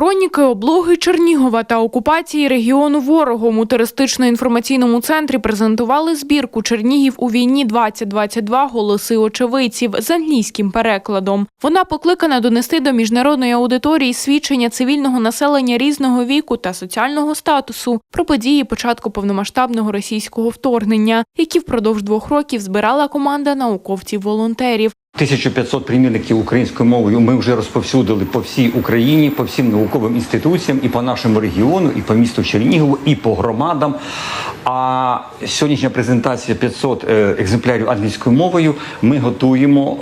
хроніки облоги Чернігова та окупації регіону ворогом у туристично-інформаційному центрі презентували збірку Чернігів у війні 2022 голоси очевидців з англійським перекладом. Вона покликана донести до міжнародної аудиторії свідчення цивільного населення різного віку та соціального статусу про події початку повномасштабного російського вторгнення, які впродовж двох років збирала команда науковців-волонтерів. 1500 примірників українською мовою ми вже розповсюдили по всій Україні, по всім науковим інституціям, і по нашому регіону, і по місту Чернігову, і по громадам. А сьогоднішня презентація 500 е, екземплярів англійською мовою. Ми готуємо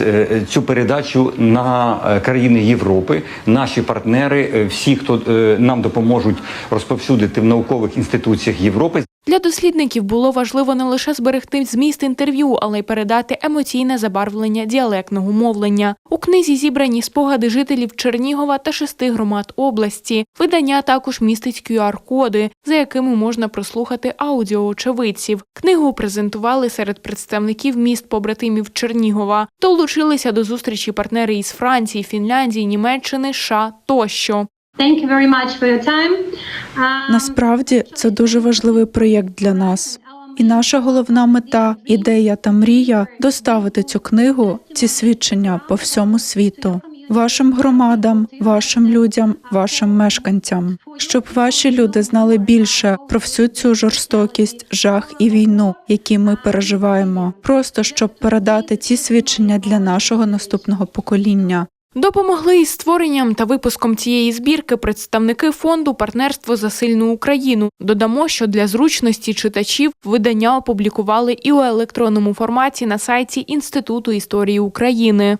е, е, цю передачу на країни Європи. Наші партнери, всі, хто нам допоможуть розповсюдити в наукових інституціях Європи. Для дослідників було важливо не лише зберегти зміст інтерв'ю, але й передати емоційне забарвлення діалектного мовлення. У книзі зібрані спогади жителів Чернігова та шести громад області. Видання також містить QR-коди, за якими можна прослухати аудіо очевидців. Книгу презентували серед представників міст побратимів Чернігова. Долучилися до зустрічі партнери із Франції, Фінляндії, Німеччини, США тощо. Thank. Um, Насправді це дуже важливий проєкт для нас. І наша головна мета, ідея та мрія доставити цю книгу, ці свідчення по всьому світу, вашим громадам, вашим людям, вашим мешканцям, щоб ваші люди знали більше про всю цю жорстокість, жах і війну, які ми переживаємо, просто щоб передати ці свідчення для нашого наступного покоління. Допомогли із створенням та випуском цієї збірки представники фонду Партнерство за сильну Україну. Додамо, що для зручності читачів видання опублікували і у електронному форматі на сайті Інституту історії України.